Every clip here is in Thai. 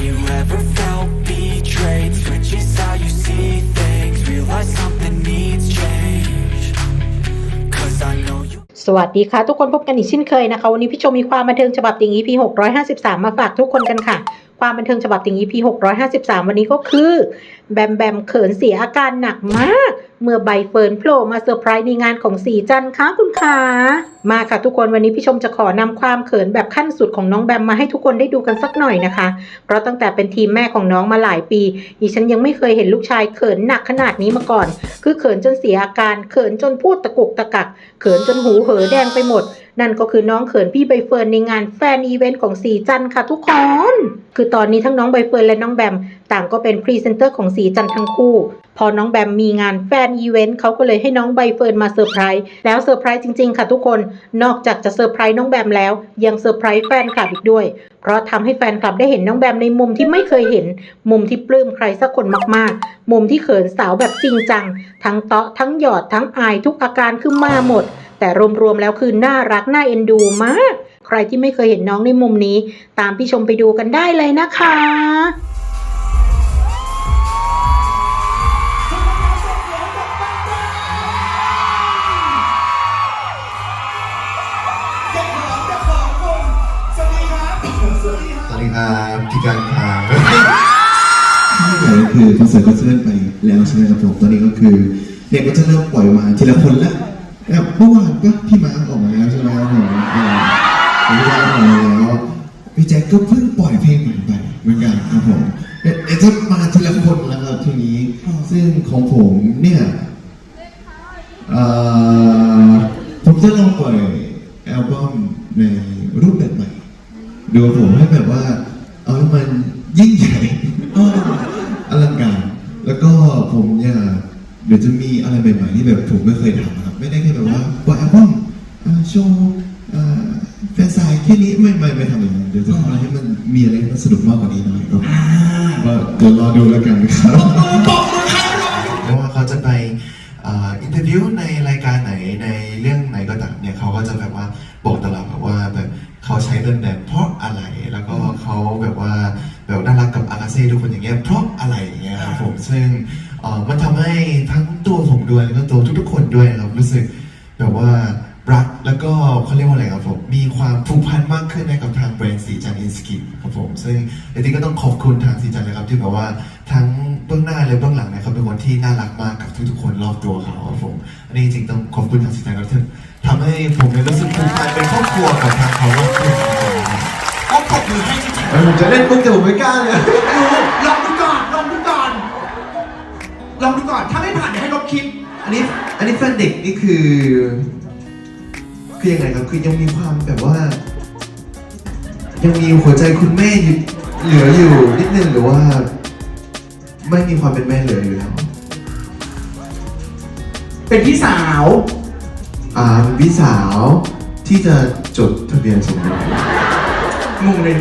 Have you ever felt betrayed? Switches how you see things Realize something needs change Cause I know you สวัสดีค่ะ ทุกคนพบกันอีกเช่นเคยนะคะ วันนี้พี่ชมมีความบันเทิงฉบับติง EP 653 มาฝากทุกคนกันค่ะ ความบันเทิงฉบับติง EP 653 วันนี้ก็คือ แบมแบมเขินเสียอาการหนักมาก เมื่อใบเฟิร์นโผล่มาเซอร์ไพรส์ในงานของสีจันค่ะคุณขามาค่ะทุกคนวันนี้พี่ชมจะขอนำความเขินแบบขั้นสุดของน้องแบมมาให้ทุกคนได้ดูกันสักหน่อยนะคะ เพราะตั้งแต่เป็นทีมแม่ของน้องมาหลายปีดิฉันยังไม่เคยเห็นลูกชายเขินหนักขนาดนี้มาก่อน คือเขินจนเสียอาการเขินจนพูดตะกุกตะกัก เขินจนหูเหอแดงไปหมด นั่นก็คือน้องเขินพี่ใบเฟิร์นในงานแฟนอีเวนต์ของสีจันค่ะทุกคน คือตอนนี้ทั้งน้องใบเฟิร์นและน้องแบมต่างก็เป็นพรีเซนเตอร์ของสีจันทั้งคู่ พอน้องแบมมีงานแฟนอีเวนต์เขาก็เลยให้น้องใบเฟิร์นมาเซอร์ไพรส์แล้วเซอร์ไพรส์จริง ๆ ค่ะทุกคน นอกจากจะเซอร์ไพรส์น้องแบมแล้วยังเซอร์ไพรส์แฟนคลับอีกด้วย เพราะทำให้แฟนคลับได้เห็นน้องแบมในมุมที่ไม่เคยเห็น มุมที่ปลื้มใครสักคนมากๆ มุมที่เขินสาวแบบจริงจัง ทั้งเตาะทั้งหยอดทั้งอายทุกอาการคือมาหมด แต่รวมๆแล้วคือน่ารักน่าเอ็นดูมาก ใครที่ไม่เคยเห็นน้องในมุมนี้ ตามพี่ชมไปดูกันได้เลยนะคะสวัสดีครับพี่การครับที่ไหนคือคอนเสิร์ตก็จะเลื่อนไปแล้วใช่ไหมครับผมตอนนี้ก็คือเด็กก็จะเริ่มปล่อยมาทีละคนละ แบบเมื่อวานก็พี่มาออกมาแล้วใช่ไหมครับผมพี่มาออกมาแล้วพี่แจ็คก็เพิ่งปล่อยเพลงใหม่ไปเหมือนกันครับผมเดี๋ยวจะมาทีละคนแล้วครับทีนี้ ซึ่งของผมเนี่ยผมจะลองปล่อยอัลบั้มในรูปแบบใหม่ดูผมให้แบบว่า เอาให้มันยิ่งใหญ่อออลังการ แล้วก็ผมอยากเดี๋ยวจะมีอะไรใหม่ๆที่แบบผมไม่เคยทำ โชว์อ่าแฟนสายแค่นี้ไม่ไม่ไม่ทำอย่างนั้นเดี๋ยวจะทำอะไรให้มันมีอะไรที่มันสนุกมากกว่านี้หน่อยครับก็เดี๋ยวรอดูแล้วกันครับไม่ว่าเขาจะไปอ่าอินเทอร์วิวในรายการไหนในเรื่องไหนก็ตามเนี่ยเขาก็จะแบบว่าบอกตลอดแบบว่าแบบเขาใช้เดินแบบเพราะอะไรแล้วก็เขาแบบว่าแบบน่ารักกับอากาเซ่ทุกคนอย่างเงี้ยเพราะอะไรอย่างเงี้ยครับผมซึ่งเอ่อมันทำให้ทั้งตัวผมด้วยแล้วก็ตัวทุกๆคนด้วยครับรู้สึกแบบว่า สกิครับผมซึ่งจริงๆก็ต้องขอบคุณทางสีจันเลยครับที่แบบว่าทั้งเบื้องหน้าและเบื้องหลังเนะครับเป็นคนที่น่ารักมากกับทุกๆคนรอบตัวเขาครับผมอันนี้จริงๆต้องขอบคุณทางสีจันครับที่ทำให้ผมเนี่ยรู้สึกผูกพันเป็นครอบครัวกับทางเขาครับก็ปรบมือให้จริงเออผมจะเล่นปุ๊บแต่ผมไม่กล้าเลยลองดูก่อนลองดูก่อนลองดูก่อนถ้าไม่ผ่านให้ลบคลิปอันนี้อันนี้แฟนเด็กนี่คือ คือยังไงครับคือยังมีความแบบว่า ยังมีหัวใจคุณแม่อยู่เหลืออยู่นิดนึงหรือว่า ไม่มีความเป็นแม่เหลืออยู่แล้วเป็นพี่สาว อ่าเป็นพี่สาวที่จะจดทะเบียนสมรสงงเลย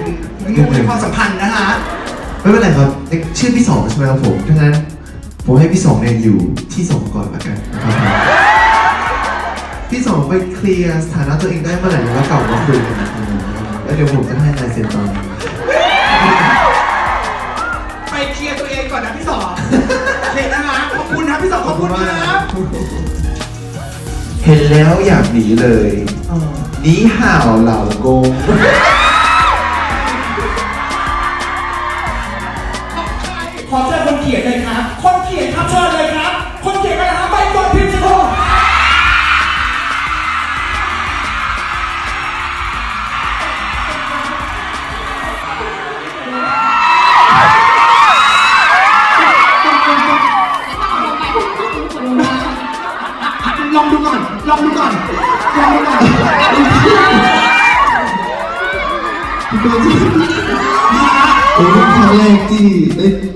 งงในความสัมพันธ์นะฮะไม่เป็นไรครับชื่อพี่สองใช่ไหมครับผมดังนั้นผมให้พี่สองเนี่ยอยู่ที่สองก่อนละกันนะครับผมพี่สองไปเคลียร์สถานะตัวเองได้เมื่อไหร่แล้วกลับมาคุยกันนะครับ แล้วเดี๋ยวผมจะให้นายเซ็นตอนนี้ไปเคลียร์ตัวเองก่อนนะพี่สองโอเคนะคะขอบคุณนะพี่สองขอบคุณครับ เห็นแล้วอยากหนีเลยเออหนีห่าวเหล่ากง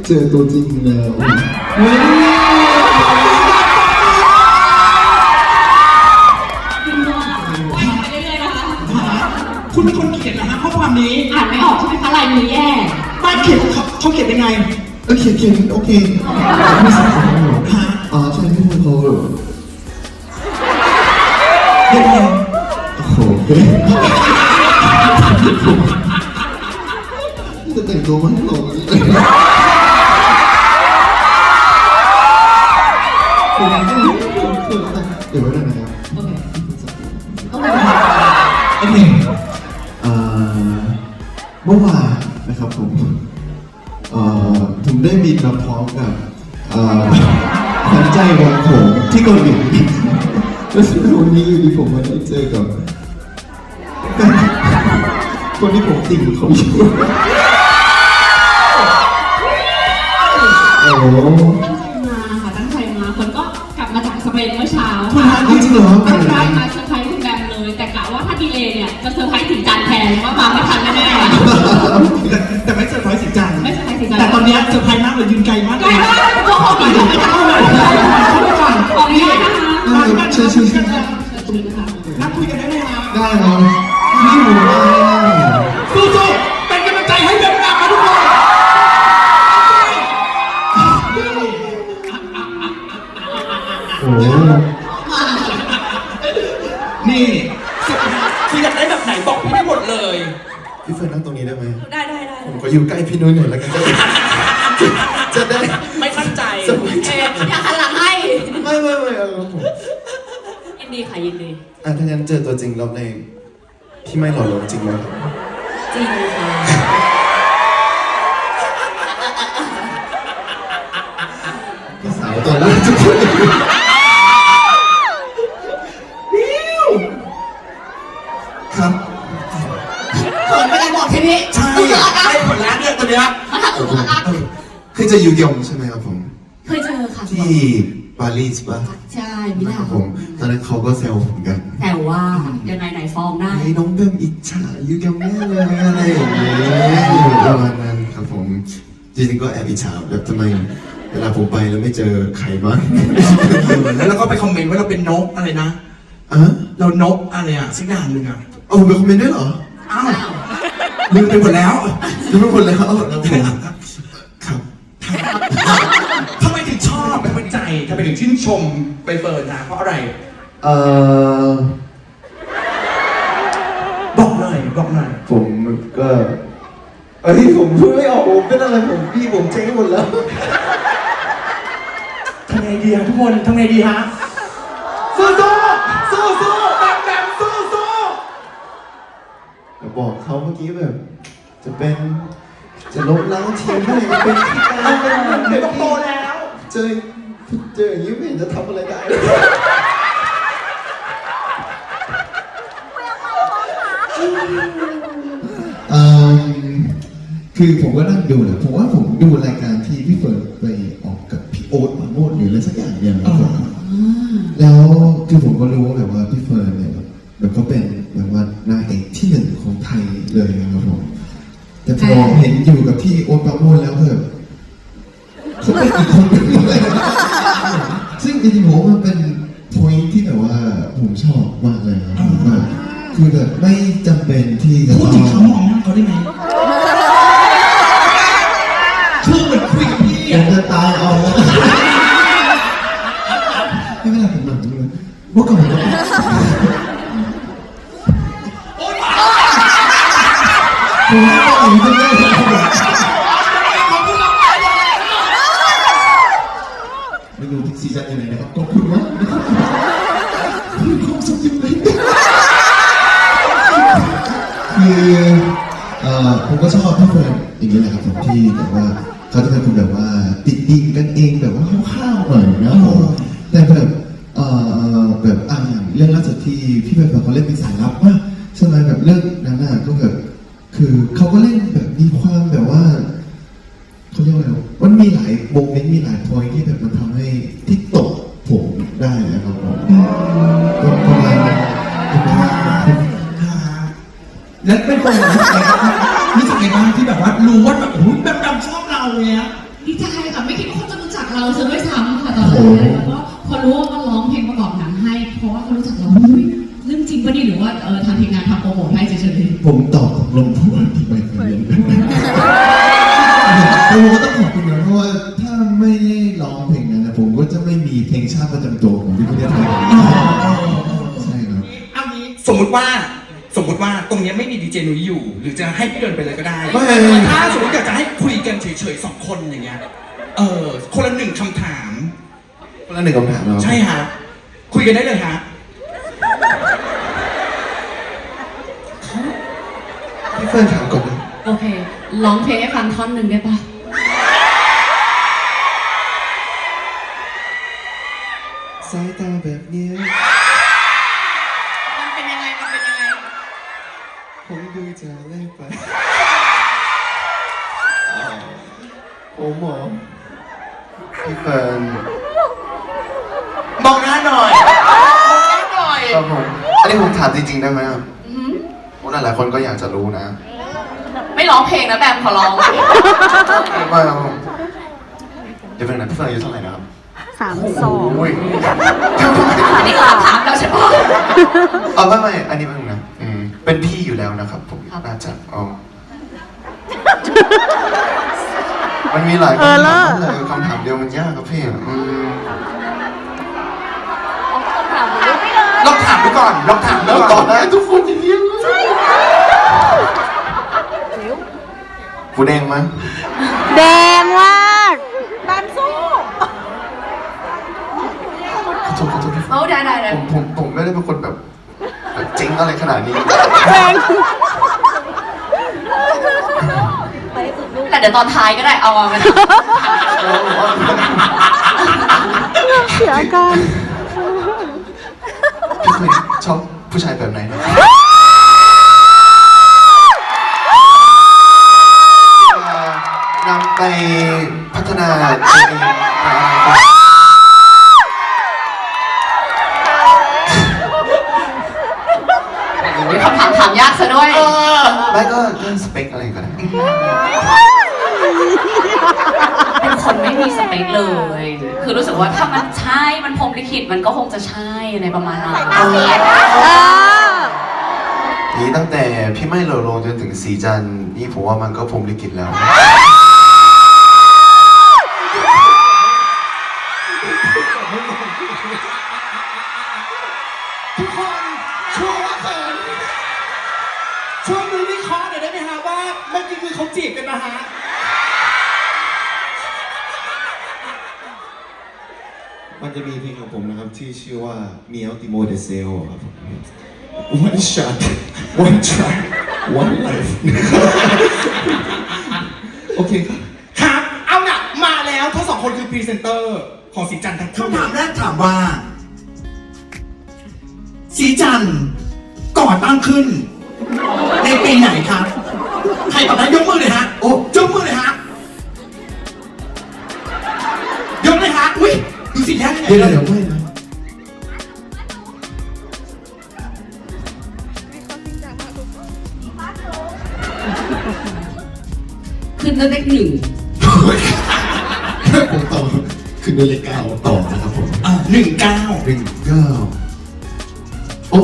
เจอตัวจริงแล้วคุณเป็นคนเขียนนะฮะข้อความนี้อ่านไม่ออกใช่ไหมคะลายมือแย่ป้ายเขียนเขาเขาเขียนยังไงเออเขียนเขียนโอเคไม่สำคัญหรอกอ๋อใช่พี่พูดเขาแบบยังไงโอ้โหแต่แต่งตัวมันหลงเเมื่อวานนะครับผมเอ่อผมได้บินมาพร้อมกับเอ่อขวัญใจวงผมที่เกาหลีแล้วซึ่งวันนี้อยู่ดีผมมาได้เจอกับ คนที่ผมติ่งเขาอยู่โอ้โหมาค่ะตั้งใจมาคนก็กลับมาจากสเปนเมื่อเช้าจริค่ะงเหรอตั้งใจมาเซอร์ไพรส์คุณแบมเลย แต่กะว่าถ้าดีเลยเนี่ยจะเซอร์ไพรส์ถึงจานแทน ว่ามาไม่ทันแน่แต่แต่ไม่เซอร์ไพรส์สิจังๆไม่เซอร์ไพรส์ถึงจานแต่ตอนเนี้ยเซอร์ไพรส์มากเลยยืนไกลมากไกลเลยมากตัวของอีกไม่ได้เลยของนี้นะคะเออใช่ใช่ใช่ตรงนี้นะคะ นั่งคุยกันได้ไหมครับได้ครับ พี่นุ้ยหน่อยแล้วกันจะจะได้ ไม่มั่นใจสบายใจอยากหันหลังให้ ไม่ไม่ไม่เอาครับผมยินดีค่ะยินดี อะถ้างั้นเจอตัวจริงรอบแรกพี่ไม่หล่อลงจริงไหมครับจริงค่ะพี่สาวตอนแรกทุกคน ลแล้วเนี่ยตัวเนี้ยเคยเจอยูยองใช่ไหมครับผม เคยเจอค่ะที่ปารีสป่ะใช่มิลาครับผมตอนนั้นเขาก็แซวผมกันแต่ว่ายังไงไหนฟ้องได้ ไอ้น้องเบมอิจฉายูยองแน่เลยอะไรอย่างเงี้ยประมาณนั้นครับผมจริงๆก็แอบอิจฉาแบบทำไมเวลาผมไปแล้วไม่เจอใครบ้างแล้วเราก็ไปคอมเมนต์ว่าเราเป็นนกอะไรนะ อะเรานกอะไรอะสักอย่างหนึ่งอะเอาผมไปคอมเมนต์ด้วยเหรอ อ้าว ลืมไปหมดแล้วดูไม่หมดแล้วครับผมครับทำไมถึงชอบทำไมใจทำไมถึงชื่นชมไปเฟิร์นนะเพราะอะไร เอ่อบอกหน่อยบอกหน่อยผมก็เอ้ยผมพูดไม่ออกผมเป็นอะไรผมพี่ผมเจ๊งหมดแล้วทำไงดีฮะทุกคนทำไงดีฮะ เขาเมื่อกี้แบบ จะเป็นจะล้มล้างทีมได้เป็นที่การเป็นต้องโตแล้วเจอเจออย่างนี้ไม่เห็นจะทำอะไรได้เลยเอ่อคือผมก็นั่งดูนะผมว่าผมดูรายการที่พี่เฟิร์นไปออกกับพี่โอ๊ตปราโมดหรืออะไรสักอย่างเนี่ยแล้วคือผมก็รู้ว่าแบบว่าพี่ เลยนะครับผมแต่พอเห็นอยู่กับพี่โอ๊ตปราโมดแล้วแบบเขาเป็นอีกคนหนึ่งเลยซึ่งจริงๆผมว่ามันเป็น point ที่แบบว่าผมชอบมากเลยนะครับผมว่าคือแบบไม่จำเป็นที่จะพูดต้ถึองงเขามองหน้าเขาได้ไหมคือเหมือนคุยกับพี่อยาอะกจะตายเอาแล้วไม่เป็นไรผมหนักเลยเมื่อก่อนผมผมไม่ได้อย่างนี้เไม่รู้ที่ซีซั่นยังไงนะครับขอบคุณมากนะครับมีความสุขจริงเลยคือเอ่อผมก็ชอบพี่เฟิร์นอย่างนี้แหละครับผมที่แบบว่าเขาจะเป็นคนแบบว่าติดดินกันเองแบบว่าข้าวๆหน่อยนะผมแต่แบบ หลายพอยที่แบบมันทำให้ที่ตกผมได้นะครับผมก็ประมาณนั้นแล้วเป็นคนรู้สึกไงบ้างรู้สึกไงบ้างที่แบบว่ารู้ว่าแบบโอ้ยแบบแบบชอบเราเนี้ยดีใจค่ะไม่คิดว่าเขาจะรู้จักเราซะด้วยซ้ำค่ะตอนแรกแล้วก็พอรู้ว่ามันร้องเพลงประกอบหนังให้ เพราะว่าเขารู้จักเราอุ๊ยเรื่องจริงปะนี่หรือว่าเออทางทีมงานทำโปรโมทให้เฉยผมตอบลงทุน สมมุติว่าสมมมุติว่าตรงเนี้ยไม่มีดีเจนุ้ยอยู่ หรือจะให้พี่เดินไปเลยก็ได้ไม่ ถ้าสมมติอยากจะให้คุยกันเฉยๆสองคนอย่างเงี้ยเออคนละหนึ่งคำถาม คนละหนึ่งคำถามเราใช่ฮะคุยกันได้เลยฮะพี่เฟิร์นถามก่อนนะโอเค ร้องเพลงให้ฟังท่อนหนึ่งได้ปะสายตาแบบเนี้ย ผมดูจะเล่นไปโอ้หมอพี่เฟิร์นมองหน้าหน่อยครับผมอันนี้ผมถามจริงๆได้ไหมครับอืมเพราะหลายๆคนก็อยากจะรู้นะไม่ร้องเพลงนะแบมขอร้องว่าครับผมเดี๋ยวเป็นนะพี่เฟิร์นอายุเท่าไหร่นะครับสามสองอุ้ยอันนี้คือคำถามเราใช่ปะเอาไม่ไม่อันนี้เป็นนะอืม เป็นพี่อยู่แล้วนะครับ ผมครับ น่าจะเอามันมีหลายคำถามเลยคำถามเดียวมันยากครับพี่อืมลองถามดูก่อนลองถามดูแล้วตก่ออบนได้ทุกคนอย่างนี้เลยฟูแดงมั้ยแดงมากตามสู้ขอโทษขอโทษพี่เอาได้ได้ได้ผมผมผมไม่ได้เป็นคนแบบ แบบจริงอะไรขนาดนี้แต่เดี๋ยวตอนท้ายก็ได้เอามาเป็นเสียอาการพี่เคยชอบผู้ชายแบบไหนนะนำไปพัฒนาตัวเองในอนาคตค ถามถามยากซะด้วยไม่ก็เรื่องสเปคอะไรก็ได้เป็นคนไม่มีสเปคเลย คือรู้สึกว่าถ้ามันใช่ มันพรหมลิขิตมันก็คงจะใช่อะไรประมาณนั้นนี่ตั้งแต่พี่ไม่เหลอลงจนถึงสีจันทร์นี่ผมว่ามันก็พรหมลิขิตแล้ว นนะฮะมันจะมีเพลงของผมนะครับที่ชื่อว่า m i e l Timo de Seo ครับผม One shot one try one life โอเคครับ ครับ เอาล่ะ มาแล้วทั้งสองคนคือพรีเซนเตอร์ของสีจันทร์ทั้งคู่คำถามแรกถามว่า สีจันทร์ก่อตั้งขึ้น ในปีไหนครับ ใครตอบได้ยกมือเลยฮะ โอ้ยกมือเลยฮะ ยกเลยฮะ อุ้ยดูสิแท้เดี๋ยวเดี๋ยวไม่นะขึ้นด้วยเลขหนึ่งผมต่อคือนาฬิกาต่อนะครับผมอ่าหนึ่งเก้าหนึ่งเก้าโอ้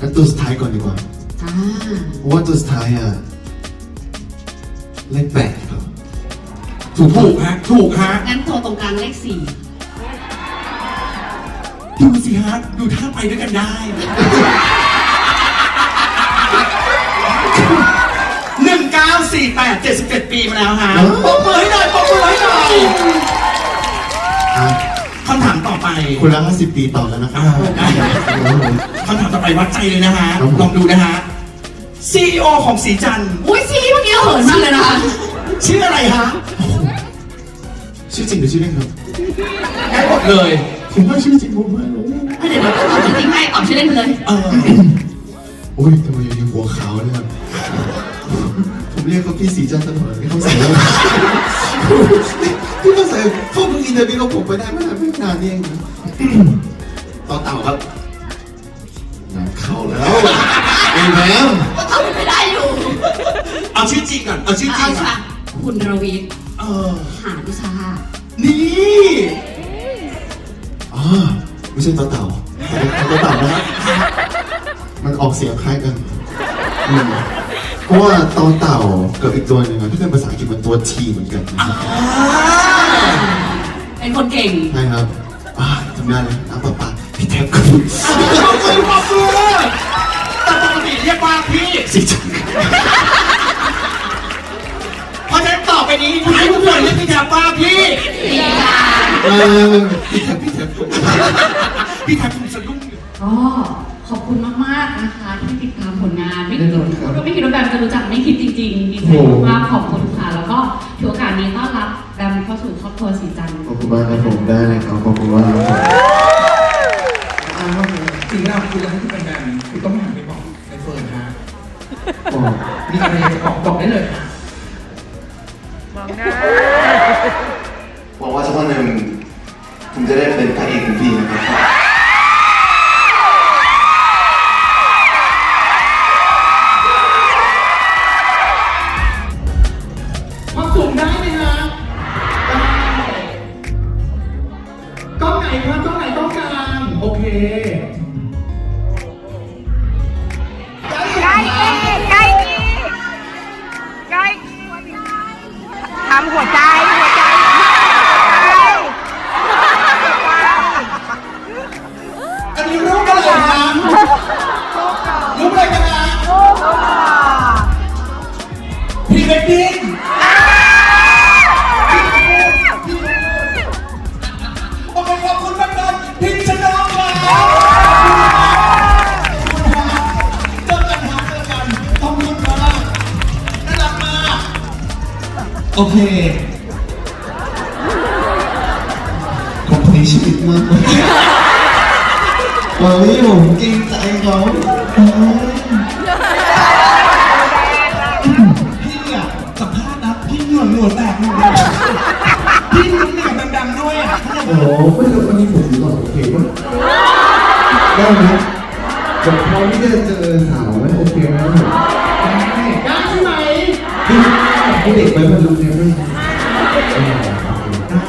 งั้นตัวสุดท้ายก่อนดีกว่าอ่าเพราะว่าตัวสุดท้ายอะ เลขแปดครับถูกถูกฮะถูกฮะงั้นตัวตรงกลางเลขสี่ดูสิฮะดูท่าไปด้วยกันได้ หนึ่งเก้าสี่แปดเจ็ดสิบเจ็ดปีมาแล้วฮะปรบมือให้หน่อยปรบมือให้หน่อยอะคำถามต่อไป คุณละห้าสิบปีต่อแล้วนะครับ อ่าได้ คำถามต่อไปวัดใจเลยนะฮะ ครับผม ลองดูนะฮะ CEO ของสีจันทร์อุ้ยซีเมื่อกี้เหินมากเลยนะคะชื่ออะไรฮะชื่อจริงหรือชื่อเล่นครับได้หมดเลยผมว่าชื่อจริงผมว่าโอ้เดี๋ยวเราตอบจริงๆให้ตอบชื่อเล่นไปเลย เออโอ้ยทำไมยังหัวขาวเนี่ยครับผมเรียกเขาพี่สีจันทร์ตลอดไม่เข้าใจแล้วพี่เข้าใจเขาเพิ่งอินเตอร์วิวกับผมไปได้ไม่นานไม่นานนี่เองนะต่อเต่าครับงานเข้าแล้ว เองแล้วเอาไม่ได้อยู่เอาชื่อจริงก่อนเอาชื่อจริเอางก่อค่ะนคุณรวิทย์เออหานุชานี่อ่าไม่ใช่ต่อเต่าต่อเต่านะมันออกเสียงคล้ายกันอืมเพราะว่าต่อเต่ากับอีกตัวหนึ่งอะที่เป็นภาษาอังกฤษมันตัวทีเหมือนกันนะครับเป็นคนเก่งใช่ครับอ่าทำงานเลยน้ำประปาพี่แท็บกับปรบมือปรบมือแต่ปกติ เรียกว่าพี่สีจันเพราะฉะนั้นต่อไปนี้ให้ทุกคนเรียกพี่แทบว่าพี่เออพี่แทบพี่แทบพี่แทบคุณสะดุ้งอยู่ก็ขอบคุณมากๆนะคะที่ติดตามผลงานไม่คิดว่าไม่คิดว่าแบมจะรู้จักไม่คิดจริงๆดีใจมากๆขอบคุณค่ะแล้วก็ถือโอกาสนี้ต้อนรับแบมเข้าสู่ครอบครัวสีจันทร์ขอบคุณมากครับผมได้เลยครับขอบคุณมากครับผมอ้าวสิ่งที่เราคุยกันที่เป็นแบบคือต้อง บอกมีอะไรอยากจะบอกบอกได้เลยหวังว่าสักวันหนึ่งผมจะได้เป็นพระเอกของพี่นะครับ โอเคผมพลีชีวิตมากเลยเฮ้ยผมเกรงใจเขาเฮ้ยพี่อะสัมภาษณ์นะพี่เหงื่อเหงื่อแตกหมดเลยพี่เหงื่อดังๆด้วยอะโอ้โหไม่รู้วันนี้ผมถือว่าโอเคปะได้ไหมผมพร้อมที่จะเจอสาวแล้วโอเคไหมผมได้ใช่ไหม พี่พี่เด็กไปพันลุงเนี่ยไม่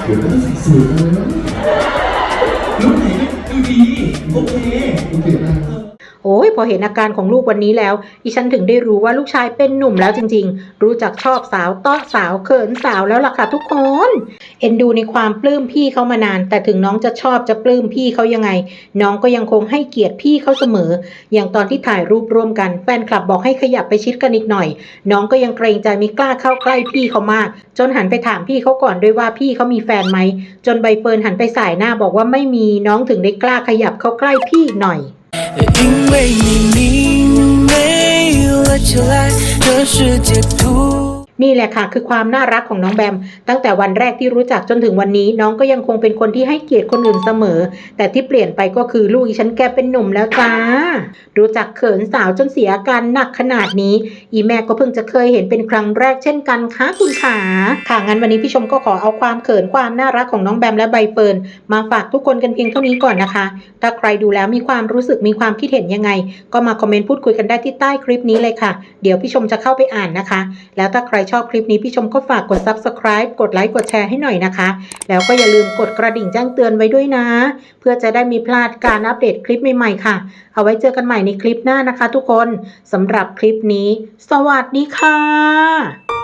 เดี๋ยวต้องใส่สูทเลยลูกไหนก็ดูดี โอเค โอเคได้ โอ้ยพอเห็นอาการของลูกวันนี้แล้วดิฉันถึงได้รู้ว่าลูกชายเป็นหนุ่มแล้วจริง ๆ รู้จักชอบสาวต้อสาวเขินสาวแล้วล่ะค่ะทุกคน เอ็นดูในความปลื้มพี่เขามานาน แต่ถึงน้องจะชอบจะปลื้มพี่เขายังไง น้องก็ยังคงให้เกียรติพี่เขาเสมอ อย่างตอนที่ถ่ายรูปร่วมกันแฟนคลับบอกให้ขยับไปชิดกันอีกหน่อย น้องก็ยังเกรงใจไม่กล้าเข้าใกล้พี่เขามาก จนหันไปถามพี่เขาก่อนด้วยว่าพี่เขามีแฟนไหมจนใบเฟิร์นหันไปสายหน้าบอกว่าไม่มีน้องถึงได้กล้าขยับเข้าใกล้พี่อีกหน่อย 因为你明媚了起来，这世界突。 นี่แหละค่ะ คือความน่ารักของน้องแบม ตั้งแต่วันแรกที่รู้จักจนถึงวันนี้ น้องก็ยังคงเป็นคนที่ให้เกียรติคนอื่นเสมอ แต่ที่เปลี่ยนไปก็คือลูกอีฉันแกเป็นหนุ่มแล้วจ้า รู้จักเขินสาวจนเสียอาการหนักขนาดนี้ อีแม่ก็เพิ่งจะเคยเห็นเป็นครั้งแรกเช่นกันค่ะคุณขาค่ะงั้นวันนี้พี่ชมก็ขอเอาความเขินความน่ารักของน้องแบมและใบเฟิร์นมาฝากทุกคนกันเพียงเท่านี้ก่อนนะคะ ถ้าใครดูแล้วมีความรู้สึกมีความคิดเห็นยังไง ก็มาคอมเมนต์พูดคุยกันได้ที่ใต้คลิปนี้เลยค่ะ เดี๋ยวพี่ชมจะเข้าไปอ่านนะคะ แล้วถ้าใครชอบคลิปนี้พี่ชมก็ฝากกด subscribe กดไลค์กดแชร์ให้หน่อยนะคะ แล้วก็อย่าลืมกดกระดิ่งแจ้งเตือนไว้ด้วยนะ เพื่อจะได้มีพลาดการอัปเดตคลิปใหม่ๆค่ะ เอาไว้เจอกันใหม่ในคลิปหน้านะคะ ทุกคนสำหรับคลิปนี้ สวัสดีค่ะ